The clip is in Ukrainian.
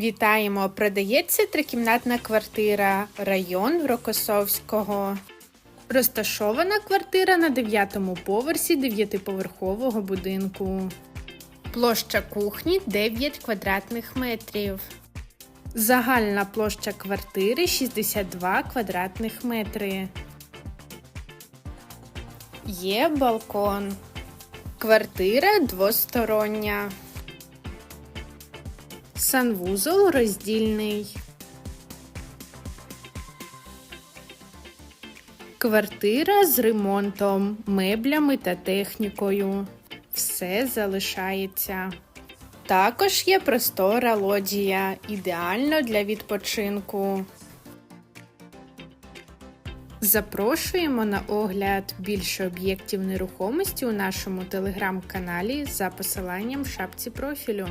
Вітаємо! Продається трикімнатна квартира, район Рокосовського. Розташована квартира на 9-му поверсі 9-поверхового будинку. Площа кухні 9 квадратних метрів. Загальна площа квартири 62 квадратних метри. Є балкон. Квартира двостороння. Санвузол роздільний. Квартира з ремонтом, меблями та технікою. Все залишається. Також є простора лоджія, ідеально для відпочинку. Запрошуємо на огляд більше об'єктів нерухомості у нашому телеграм-каналі за посиланням в шапці профілю.